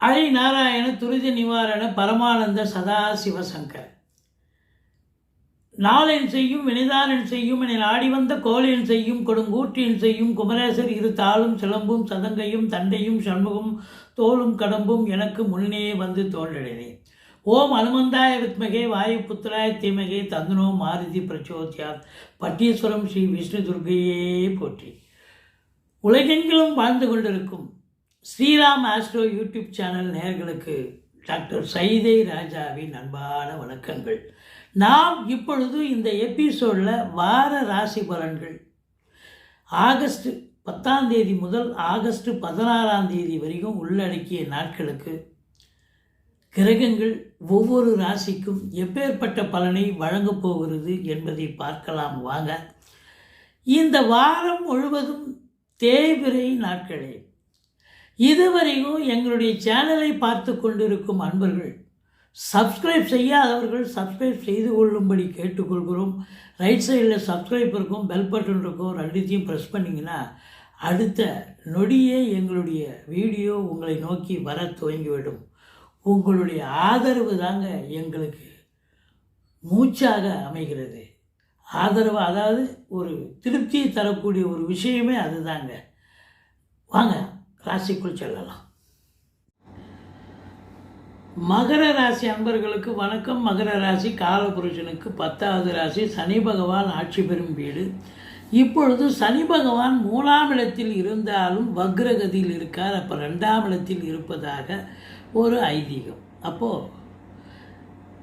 அழி நாராயண துரித நிவாரண பரமானந்த சதா சிவசங்கர் நாளென் செய்யும் வினைதானன் செய்யும் என ஆடி வந்த கோலென் செய்யும் கொடுங்கூற்றின் செய்யும் குமரேசர் இரு தாளும் சிலம்பும் சதங்கையும் தண்டையும் சண்முகம் தோளும் கடம்பும் எனக்கு முன்னே வந்து தோன்றடைனேன் ஓம் அனுமந்தாய வித்மகே வாயு புத்திராய தீமகே தந்தனோ மாருதி பிரச்சோத்யாத். பட்டீஸ்வரம் ஸ்ரீ விஷ்ணு துர்கையே போற்றி. உலகெங்கிலும் வாழ்ந்து கொண்டிருக்கும் ஸ்ரீராம் ஆஸ்ட்ரோ யூடியூப் சேனல் நேர்களுக்கு டாக்டர் சைதை ராஜாவின் அன்பான வணக்கங்கள். நாம் இப்பொழுது இந்த எபிசோடில் வார ராசி பலன்கள். ஆகஸ்ட் பத்தாம் தேதி முதல் ஆகஸ்ட் பதினாறாம் தேதி வரைக்கும் உள்ளடக்கிய நாட்களுக்கு கிரகங்கள் ஒவ்வொரு ராசிக்கும் எப்பேற்பட்ட பலனை வழங்கப் போகிறது என்பதை பார்க்கலாம் வாங்க. இந்த வாரம் முழுவதும் தேய்பிரை நாட்களே. இதுவரையும் எங்களுடைய சேனலை பார்த்து கொண்டிருக்கும் அன்பர்கள் சப்ஸ்கிரைப் செய்யாதவர்கள் சப்ஸ்கிரைப் செய்து கொள்ளும்படி கேட்டுக்கொள்கிறோம். ரைட் சைடில் சப்ஸ்கிரைப் இருக்கும் பெல் பட்டன் இருக்கும் ரெண்டுத்தையும் ப்ரெஸ் பண்ணிங்கன்னா அடுத்த நொடியே எங்களுடைய வீடியோ உங்களை நோக்கி வர துவங்கிவிடும். உங்களுடைய ஆதரவு தாங்க எங்களுக்கு மூச்சாக அமைகிறது. ஆதரவு அதாவது ஒரு திருப்தியை தரக்கூடிய ஒரு விஷயமே அதுதாங்க. வாங்க. ராசிக்குள் செல்லலாம். மகர ராசி அன்பர்களுக்கு வணக்கம். மகர ராசி காலபுருஷனுக்கு பத்தாவது ராசி. சனி பகவான் ஆட்சி பெறும் வீடு. இப்பொழுது சனி பகவான் மூணாம் இடத்தில் இருந்தாலும் வக்ரகதியில் இருக்கார். அப்போ ரெண்டாம் இடத்தில் இருப்பதாக ஒரு ஐதீகம். அப்போது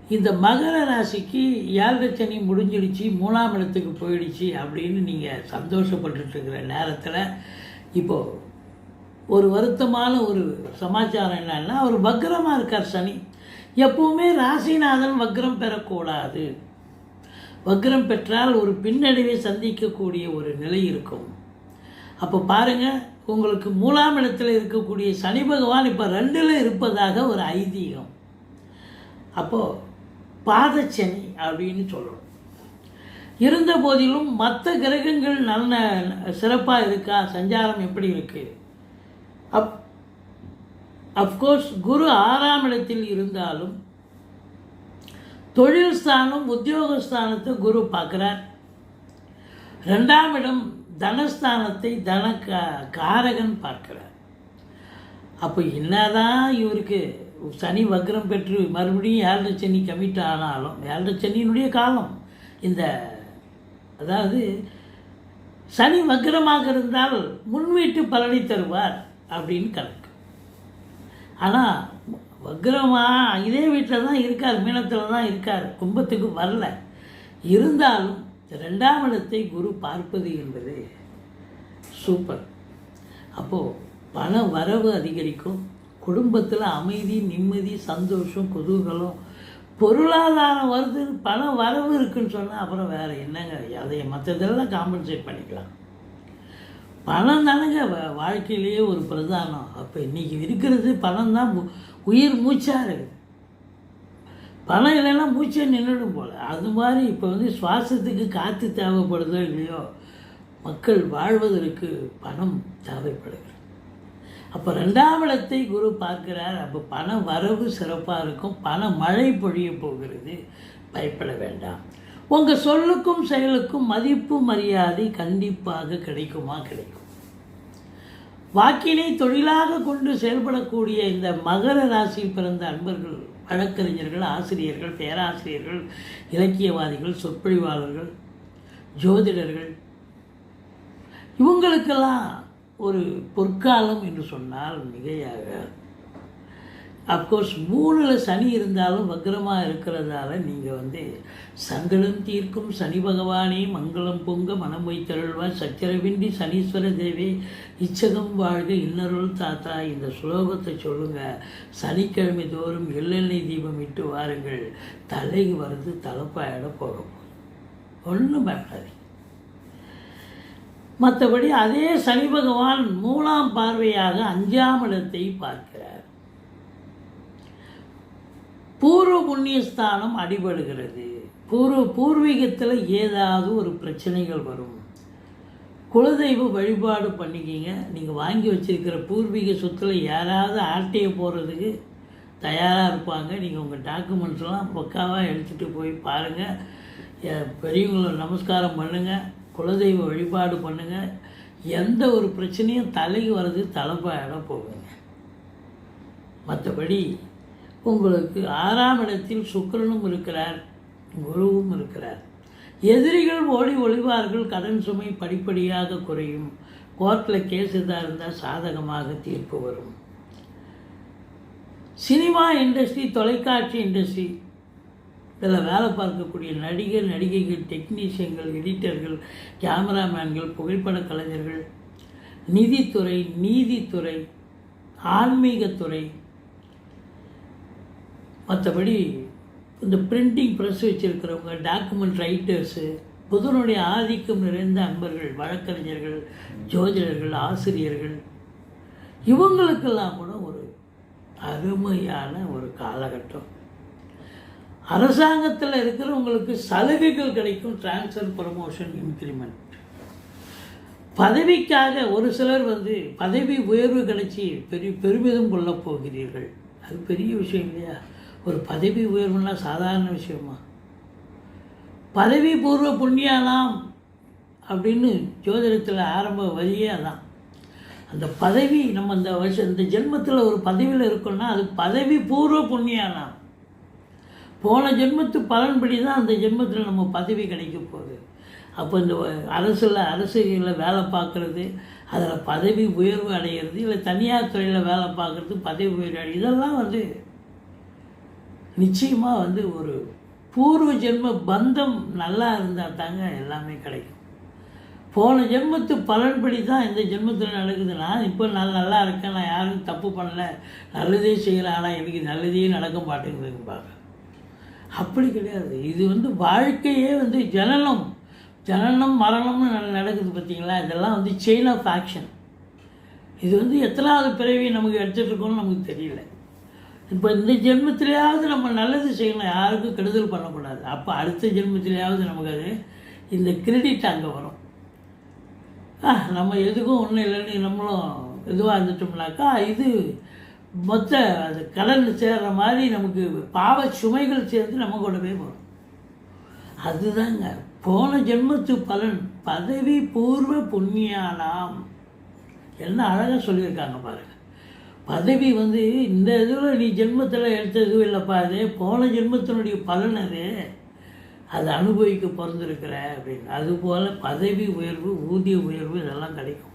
இந்த மகர ராசிக்கு ஏழரை சனி முடிஞ்சிடுச்சு மூணாம் இடத்துக்கு போயிடுச்சு அப்படின்னு நீங்கள் சந்தோஷப்பட்டுட்ருக்கிற நேரத்தில் இப்போது ஒரு வருத்தமான ஒரு சமாச்சாரம் என்னன்னா அவர் வக்ரமாக இருக்கார் சனி. எப்பவுமே ராசிநாதன் வக்ரம் பெறக்கூடாது. வக்ரம் பெற்றால் ஒரு பின்னடைவை சந்திக்கக்கூடிய ஒரு நிலை இருக்கும். அப்போ பாருங்கள் உங்களுக்கு மூலாம் இடத்தில் இருக்கக்கூடிய சனி பகவான் இப்போ ரெண்டில் இருப்பதாக ஒரு ஐதீகம். அப்போது பாதச்சனி அப்படின்னு சொல்லணும். இருந்த போதிலும் மற்ற கிரகங்கள் நல்ல சிறப்பாக இருக்கா? சஞ்சாரம் எப்படி இருக்குது அப் அப்கோர்ஸ் குரு ஆறாம் இடத்தில் இருந்தாலும் தொழில் ஸ்தானம் உத்தியோகஸ்தானத்தை குரு பார்க்குறார். ரெண்டாம் இடம் தனஸ்தானத்தை தன காரகன் பார்க்கிறார். அப்போ என்னதான் இவருக்கு சனி வக்ரம் பெற்று மறுபடியும் ஏழரை சனி கமிட் ஆனாலும் ஏழரை சனியினுடைய காலம் இந்த அதாவது சனி வக்ரமாக இருந்தால் முன்வீட்டு பலனை தருவார். அப்படின்னு கணக்கு. ஆனால் வக்ரமாக இதே வீட்டில் தான் இருக்கார் மீனத்தில் தான் இருக்கார் கும்பத்துக்கு வரல. இருந்தாலும் ரெண்டாம் இடத்தை குரு பார்ப்பது என்பது சூப்பர். அப்போது பண வரவு அதிகரிக்கும். குடும்பத்தில் அமைதி நிம்மதி சந்தோஷம் குதூகலம் பொருளாதாரம் வருது பண வரவு இருக்குன்னு சொன்னால் அப்புறம் வேறு என்னங்க? அதை மற்றதெல்லாம் காம்பன்சேட் பண்ணிக்கலாம். பணம் தானுங்க வாழ்க்கையிலேயே ஒரு பிரதானம். அப்போ இன்றைக்கி இருக்கிறது பணம் தான் உயிர் மூச்சாக இருக்குது. பணம் இல்லைன்னா மூச்சே நின்றுடும் போல். அது மாதிரி இப்போ வந்து சுவாசத்துக்கு காற்று தேவைப்படுதோ இல்லையோ மக்கள் வாழ்வதற்கு பணம் தேவைப்படுகிறது. அப்போ ரெண்டாம் இடத்தை குரு பார்க்கிறார். அப்போ பண வரவு சிறப்பாக இருக்கும். பண மழை பொழிய போகிறது. பயப்பட வேண்டாம். உங்கள் சொல்லுக்கும் செயலுக்கும் மதிப்பு மரியாதை கண்டிப்பாக கிடைக்குமா? கிடைக்கும். வாக்கினை தொழிலாக கொண்டு செயல்படக்கூடிய இந்த மகர ராசியில் பிறந்த அன்பர்கள் வழக்கறிஞர்கள் ஆசிரியர்கள் பேராசிரியர்கள் இலக்கியவாதிகள் சொற்பொழிவாளர்கள் ஜோதிடர்கள் இவங்களுக்கெல்லாம் ஒரு பொற்காலம் என்று சொன்னால் மிகையாக அப்கோர்ஸ் மூணில் சனி இருந்தாலும் வக்ரமாக இருக்கிறதால நீங்கள் வந்து சங்கடம் தீர்க்கும். சனி பகவானே மங்களம் பொங்க மனம் வைத்தருள்வா. சச்சரவின்றி சனீஸ்வர தேவி இச்சகம் வாழ்க இன்னருள் தாத்தா. இந்த சுலோகத்தை சொல்லுங்கள் சனிக்கிழமை தோறும் எள்ளெண்ணெய் தீபம் இட்டு வாருங்கள். தலைக்கு வர்றது தலைப்பாயிட போகும். ஒன்றும் பயப்படாது மற்றபடி அதே சனி பகவான் மூலாம் பார்வையாக அஞ்சாம் இடத்தை பார்க்க பூர்வ புண்ணியஸ்தானம் அடிபடுகிறது. பூர்வ பூர்வீகத்தில் ஏதாவது ஒரு பிரச்சனைகள் வரும். குலதெய்வ வழிபாடு பண்ணிக்கிங்க. நீங்கள் வாங்கி வச்சிருக்கிற பூர்வீக சொத்தில் யாராவது ஆட்டையை போகிறதுக்கு தயாராக இருப்பாங்க. நீங்கள் உங்கள் டாக்குமெண்ட்ஸ்லாம் பக்காவாக எடுத்துகிட்டு போய் பாருங்கள் பெரியவங்களை நமஸ்காரம் பண்ணுங்கள் குலதெய்வ வழிபாடு பண்ணுங்கள் எந்த ஒரு பிரச்சனையும் தலைக்கு வர்றது தலைப்பாயிட போகுங்க மற்றபடி உங்களுக்கு ஆறாம் இடத்தில் சுக்கரனும் இருக்கிறார் குருவும் இருக்கிறார். எதிரிகள் ஓடி ஒளிவார்கள் கடன் சுமை படிப்படியாக குறையும். கோர்ட்டில் கேஸ் இதாக இருந்தால் சாதகமாக தீர்ப்பு வரும். சினிமா இண்டஸ்ட்ரி தொலைக்காட்சி இண்டஸ்ட்ரி இதில் வேலை பார்க்கக்கூடிய நடிகர் நடிகைகள் டெக்னீஷியன்கள் எடிட்டர்கள் கேமராமேன்கள் புகைப்பட கலைஞர்கள் நிதித்துறை நீதித்துறை ஆன்மீகத்துறை மற்றபடி இந்த பிரிண்டிங் ப்ரெஸ் வச்சுருக்கிறவங்க டாக்குமெண்ட் ரைட்டர்ஸு புதனுடைய ஆதிக்கம் நிறைந்த அன்பர்கள் வழக்கறிஞர்கள் ஜோதிடர்கள் ஆசிரியர்கள் இவங்களுக்கெல்லாம் கூட ஒரு அருமையான ஒரு காலகட்டம். அரசாங்கத்தில் இருக்கிறவங்களுக்கு சலுகைகள் கிடைக்கும் ட்ரான்ஸ்ஃபர் ப்ரமோஷன் இன்க்ரிமெண்ட் பதவிக்காக ஒரு சிலர் வந்து பதவி உயர்வு கிடைச்சி பெரிய பெருமிதம் கொள்ளப் போகிறீர்கள். அது பெரிய விஷயம் இல்லையா? ஒரு பதவி உயர்வுன்னா சாதாரண விஷயமா? பதவி பூர்வ புண்ணியாலாம் அப்படின்னு ஜோதிடத்தில் ஆரம்ப வழியே அதான். அந்த பதவி நம்ம இந்த வருஷம் இந்த ஜென்மத்தில் ஒரு பதவியில் இருக்கோம்னா அது பதவி பூர்வ புண்ணியானாம் போன ஜென்மத்து பலன்படி தான் அந்த ஜென்மத்தில் நம்ம பதவி கிடைக்க போகுது. அப்போ இந்த அரசில் அரசுகளில் வேலை பார்க்குறது அதில் பதவி உயர்வு அடைகிறது இல்லை தனியார் துறையில் வேலை பார்க்குறது பதவி உயர்வு அடை இதெல்லாம் வந்து நிச்சயமாக வந்து ஒரு பூர்வ ஜென்ம பந்தம் நல்லா இருந்தால் தாங்க எல்லாமே கிடைக்கும். போன ஜென்மத்து பலன்படி தான் இந்த ஜென்மத்தில் நடக்குது. நான் இப்போ நான் நல்லா இருக்கேன் நான் யாரும் தப்பு பண்ணல நல்லதே செய்கிறேன் ஆனால் எனக்கு நல்லதே நடக்க மாட்டேங்குதுன்னு அப்படி கிடையாது. இது வந்து வாழ்க்கையே வந்து ஜனனம் ஜனனம் மரணம்னு நடக்குது பார்த்தீங்களா இதெல்லாம் வந்து செயின் ஆஃப் ஆக்ஷன் இது வந்து எத்தனாவது பிறவி நமக்கு எடுத்துகிட்டு இருக்கோம்னு நமக்கு தெரியல. இப்போ இந்த ஜென்மத்திலேயாவது நம்ம நல்லது செய்யணும். யாருக்கும் கெடுதல் பண்ணக்கூடாது. அப்போ அடுத்த ஜென்மத்திலேயாவது நமக்கு அது இந்த கிரெடிட் அங்கே வரும். ஆ நம்ம எதுக்கும் ஒன்றும் இல்லைன்னு நம்மளும் இதுவாக இருந்துட்டோம்னாக்கா இது மொத்த அது கடன் சேர்கிற மாதிரி நமக்கு பாவ சுமைகள் சேர்ந்து நம்ம கூடவே வரும் அதுதாங்க. போன ஜென்மத்து பலன் பதவி பூர்வ புண்ணியானாம். என்ன அழகாக சொல்லியிருக்காங்க பாருங்கள் பதவி வந்து இந்த இதில் நீ ஜென்மத்தில் எடுத்ததும் இல்லைப்பா. அது போன ஜென்மத்தினுடைய பலன் அது. அதை அனுபவிக்க பிறந்திருக்கிற அப்படின்னு. அதுபோல் பதவி உயர்வு ஊதிய உயர்வு இதெல்லாம் கிடைக்கும்.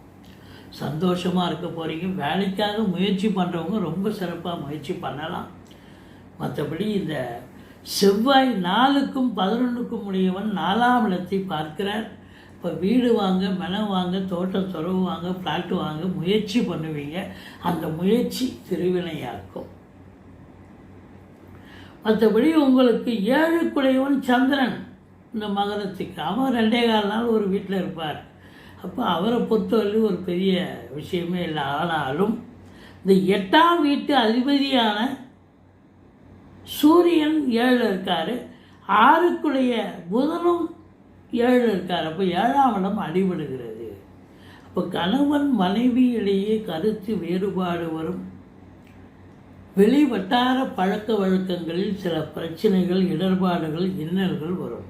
சந்தோஷமாக இருக்க போகிறீங்க வேலைக்காக முயற்சி பண்ணுறவங்க ரொம்ப சிறப்பாக முயற்சி பண்ணலாம். மற்றபடி இந்த செவ்வாய் நாலுக்கும் பதினொன்றுக்கும் உடையவன் நாலாம் இடத்தை பார்க்கிறார். இப்போ வீடு வாங்க மனம் வாங்க தோட்டம் துறவு வாங்க பிளாட்டு வாங்க முயற்சி பண்ணுவீங்க. அந்த முயற்சி திருவினையாக்கும். மற்றபடி உங்களுக்கு ஏழுக்குடையவன் சந்திரன். இந்த மகரத்துக்கு அவன் ரெண்டே கால் நாள் ஒரு வீட்டில் இருப்பார். அப்போ அவரை பொறுத்தவரையிலும் ஒரு பெரிய விஷயமே இல்லை. ஆனாலும் இந்த எட்டாம் வீட்டு அதிபதியான சூரியன் ஏழில் இருக்கார். ஆறுக்குடைய புதனும் ஏழு இருக்கார். அப்போ ஏழாம் இடம் அடிபடுகிறது. அப்போ கணவன் மனைவியிடையே கருத்து வேறுபாடு வரும். வெளி வட்டார பழக்க வழக்கங்களில் சில பிரச்சனைகள் இடர்பாடுகள் இன்னல்கள் வரும்.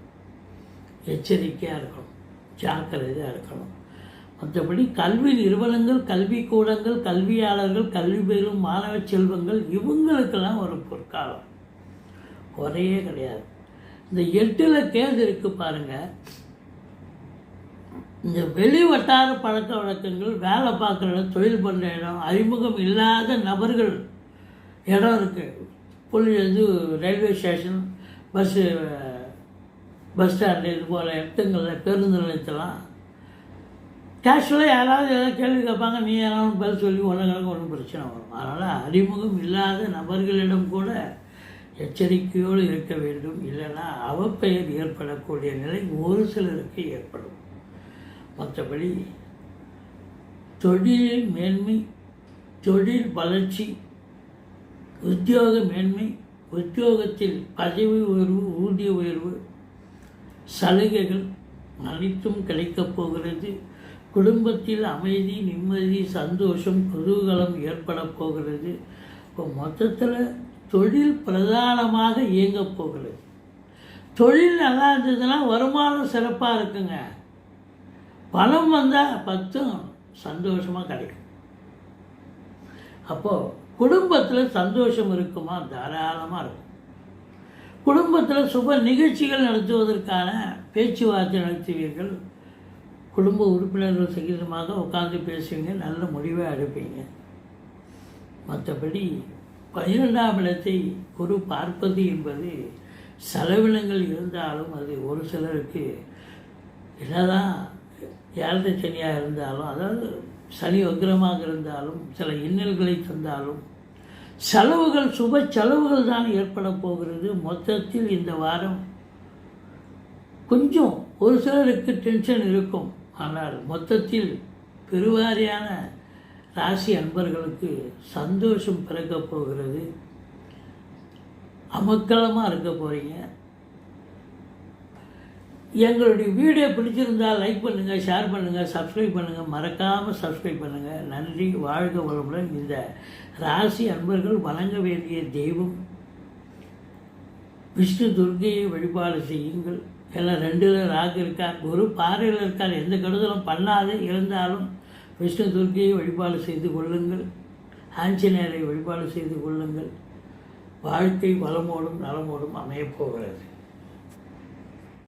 எச்சரிக்கையாக இருக்கணும். ஜாக்கிரதையாக இருக்கணும். மற்றபடி கல்வி நிறுவனங்கள் கல்விக்கூடங்கள் கல்வியாளர்கள் கல்வி பெறும் மாணவ செல்வங்கள் இவங்களுக்கெல்லாம் ஒரு பொற்காலம். குறையே கிடையாது. இந்த எட்டில் கேது இருக்குது பாருங்கள் இந்த வெளி வட்டார பழக்க வழக்கங்கள் வேலை பார்க்குற இடம் தொழில் பண்ணுற இடம் அறிமுகம் இல்லாத நபர்கள் இடம் இருக்குது புள்ளி வந்து railway station bus bus stand இது போல் இடத்துங்களில் பேருந்து நிலையத்தெல்லாம். கேஷுவலாக யாராவது ஏதாவது கேள்வி கேட்பாங்க நீ யாராவது பதில் சொல்லி ஒன்றுங்களுக்கு ஒன்றும் பிரச்சனை வரும். அதனால் அறிமுகம் இல்லாத நபர்களிடம் கூட எச்சரிக்கையோடு இருக்க வேண்டும். இல்லைன்னா அவப்பெயர் ஏற்படக்கூடிய நிலை ஒரு சிலருக்கு ஏற்படும். மற்றபடி தொழிலில் மேன்மை தொழில் வளர்ச்சி உத்தியோக மேன்மை உத்தியோகத்தில் பதவி உயர்வு ஊதிய உயர்வு சலுகைகள் அனைத்தும் கிடைக்கப் போகிறது. குடும்பத்தில் அமைதி நிம்மதி சந்தோஷம் குதூகலம் ஏற்பட போகிறது. இப்போ மொத்தத்தில் தொழில் பிரதானமாக இயங்கப் போகிறது. தொழில் நல்லா இருந்ததுன்னா வருமானம் சிறப்பாக இருக்குங்க. பணம் வந்தால் பத்தும் சந்தோஷமாக கிடைக்கும். அப்போது குடும்பத்தில் சந்தோஷம் இருக்குமா? தாராளமாக இருக்கும். குடும்பத்தில் சுப நிகழ்ச்சிகள் நடத்துவதற்கான பேச்சுவார்த்தை நடத்துவீர்கள். குடும்ப உறுப்பினர்கள் சகிதமாக உட்காந்து பேசுவீங்க நல்ல முடிவை எடுப்பீங்க. மற்றபடி பன்னிரெண்டாம் இடத்தை குரு பார்ப்பது என்பது செலவினங்கள் இருந்தாலும் அது ஒரு சிலருக்கு என்னதான் ஏழரை சனியாக இருந்தாலும் அதாவது சனி வக்ரமாக இருந்தாலும் சில இன்னல்களை தந்தாலும் செலவுகள் சுப செலவுகள் தான் ஏற்பட போகிறது. மொத்தத்தில் இந்த வாரம் கொஞ்சம் ஒரு சிலருக்கு டென்ஷன் இருக்கும். ஆனால் மொத்தத்தில் பெருவாரியான ராசி அன்பர்களுக்கு சந்தோஷம் பிறக்க போகிறது. அமக்கலமாக இருக்க போகிறீங்க எங்களுடைய வீடியோ பிடிச்சிருந்தால் லைக் பண்ணுங்கள் ஷேர் பண்ணுங்கள் சப்ஸ்கிரைப் பண்ணுங்கள் மறக்காமல் சப்ஸ்கிரைப் பண்ணுங்கள் நன்றி வாழ்க வளமுடன் இந்த ராசி அன்பர்கள் வணங்க வேண்டிய தெய்வம். விஷ்ணு துர்க்கையை வழிபாடு செய்யுங்கள். எல்லாம் ரெண்டில் ராகு இருக்கார் குரு பாறையில் இருக்கார். எந்த கெடுதலும் பண்ணாது. இருந்தாலும் விஷ்ணு துர்கையை வழிபாடு செய்து கொள்ளுங்கள். ஆஞ்சநேயரை வழிபாடு செய்து கொள்ளுங்கள். வாழ்க்கை வளமோடும் நலமோடும் அமையப் போகிறது.